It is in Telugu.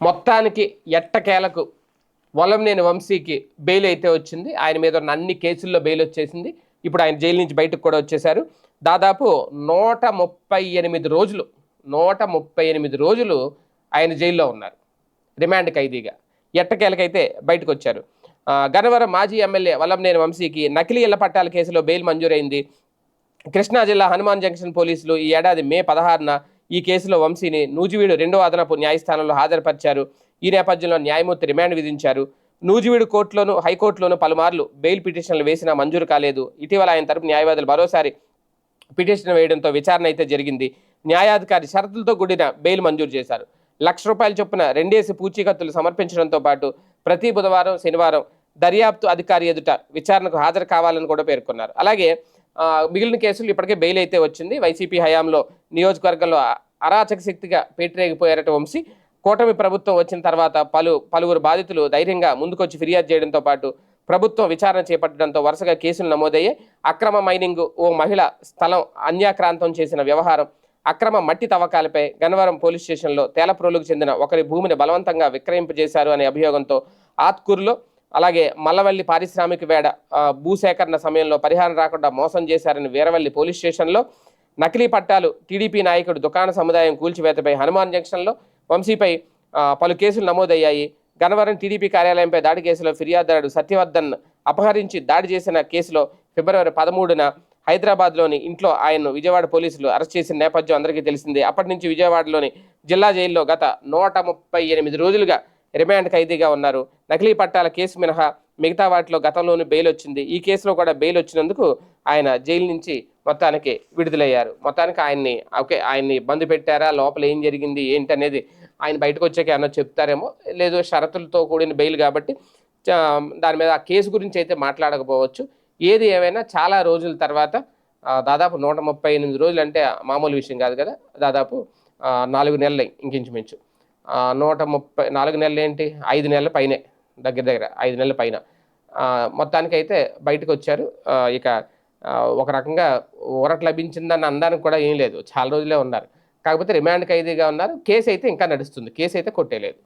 మొత్తానికి ఎట్టకేలకు వలంనేని వంశీకి బెయిల్ అయితే వచ్చింది. ఆయన మీద ఉన్న అన్ని కేసుల్లో బెయిల్ వచ్చేసింది. ఇప్పుడు ఆయన జైలు నుంచి బయటకు కూడా వచ్చేశారు. దాదాపు నూట ముప్పై ఎనిమిది రోజులు నూట ముప్పై ఎనిమిది రోజులు ఆయన జైల్లో ఉన్నారు. రిమాండ్ ఖైదీగా. ఎట్టకేలకైతే బయటకు వచ్చారు. గన్నవరం మాజీ ఎమ్మెల్యే వల్లంనేని వంశీకి నకిలీ ఇళ్ళ పట్టాల కేసులో బెయిల్ మంజూరైంది. కృష్ణా జిల్లా హనుమాన్ జంక్షన్ పోలీసులు ఈ ఏడాది మే పదహారున ఈ కేసులో వంశీని నూజివీడు రెండో అదనపు న్యాయస్థానంలో హాజరుపరిచారు. ఈ నేపథ్యంలో న్యాయమూర్తి రిమాండ్ విధించారు. నూజివీడు కోర్టులోను హైకోర్టులోను పలుమార్లు బెయిల్ పిటిషన్లు వేసినా మంజూరు కాలేదు. ఇటీవల ఆయన తరపు న్యాయవాదులు మరోసారి పిటిషన్ వేయడంతో విచారణ అయితే జరిగింది. న్యాయాధికారి షరతులతో కూడిన బెయిల్ మంజూరు చేశారు. లక్ష రూపాయల చొప్పున రెండేసి పూచీకత్తులు సమర్పించడంతో పాటు ప్రతి బుధవారం శనివారం దర్యాప్తు అధికారి ఎదుట విచారణకు హాజరు కావాలని కూడా పేర్కొన్నారు. అలాగే మిగిలిన కేసులు ఇప్పటికే బెయిల్ అయితే వచ్చింది. వైసీపీ హయాంలో నియోజకవర్గంలో అరాచక శక్తిగా పేటరేగిపోయారట వంశీ. కూటమి ప్రభుత్వం వచ్చిన తర్వాత పలు పలువురు బాధితులు ధైర్యంగా ముందుకొచ్చి ఫిర్యాదు చేయడంతో పాటు ప్రభుత్వం విచారణ చేపట్టడంతో వరుసగా కేసులు నమోదయ్యాయి. అక్రమ మైనింగ్ ఓ మహిళ స్థలం అన్యాక్రాంతం చేసిన వ్యవహారం అక్రమ మట్టి తవ్వకాలపై గన్నవరం పోలీస్ స్టేషన్లో తేలప్రోలుకు చెందిన ఒకరి భూమిని బలవంతంగా విక్రయింపజేశారు అనే అభియోగంతో ఆత్కూరులో అలాగే మల్లవల్లి పారిశ్రామిక వేడ భూసేకరణ సమయంలో పరిహారం రాకుండా మోసం చేశారని వీరవల్లి పోలీస్ స్టేషన్లో నకిలీ పట్టాలు టీడీపీ నాయకుడు దుకాణ సముదాయం కూల్చివేతపై హనుమాన్ జంక్షన్లో వంశీపై పలు కేసులు నమోదయ్యాయి. గన్నవరం టీడీపీ కార్యాలయంపై దాడి కేసులో ఫిర్యాదుదారుడు సత్యవర్ధన్ అపహరించి దాడి చేసిన కేసులో ఫిబ్రవరి పదమూడున హైదరాబాద్లోని ఇంట్లో ఆయన్ను విజయవాడ పోలీసులు అరెస్ట్ చేసిన నేపథ్యం అందరికీ తెలిసిందే. అప్పటి నుంచి విజయవాడలోని జిల్లా జైల్లో గత నూట ముప్పై ఎనిమిది రోజులుగా రిమాండ్ ఖైదీగా ఉన్నారు. నకిలీ పట్టాల కేసు మినహా మిగతా వాటిలో గతంలోనూ బెయిల్ వచ్చింది. ఈ కేసులో కూడా బెయిల్ వచ్చినందుకు ఆయన జైలు నుంచి మొత్తానికి విడుదలయ్యారు. మొత్తానికి ఆయన్ని ఓకే ఆయన్ని ఇబ్బంది పెట్టారా? లోపల ఏం జరిగింది? ఏంటి అనేది ఆయన బయటకు వచ్చాక ఏమన్నా చెప్తారేమో? లేదు షరతులతో కూడిన బెయిల్ కాబట్టి దాని మీద ఆ కేసు గురించి అయితే మాట్లాడకపోవచ్చు. ఏది ఏమైనా చాలా రోజుల తర్వాత దాదాపు నూట ముప్పై ఎనిమిది రోజులు అంటే మామూలు విషయం కాదు కదా. దాదాపు నాలుగు నెలలు ఇంకించుమించు. నూట ముప్పై నాలుగు నెలలు ఏంటి? ఐదు నెలల పైనే దగ్గర దగ్గర ఐదు నెలల పైన. మొత్తానికైతే బయటకు వచ్చారు ఇక ఒక రకంగా ఊరట లభించిందని అనడానికి కూడా ఏం లేదు. చాలా రోజులే ఉన్నారు. కాకపోతే రిమాండ్ ఖైదీగా ఉన్నారు. కేసు అయితే ఇంకా నడుస్తుంది. కేసు అయితే కొట్టేలేదు.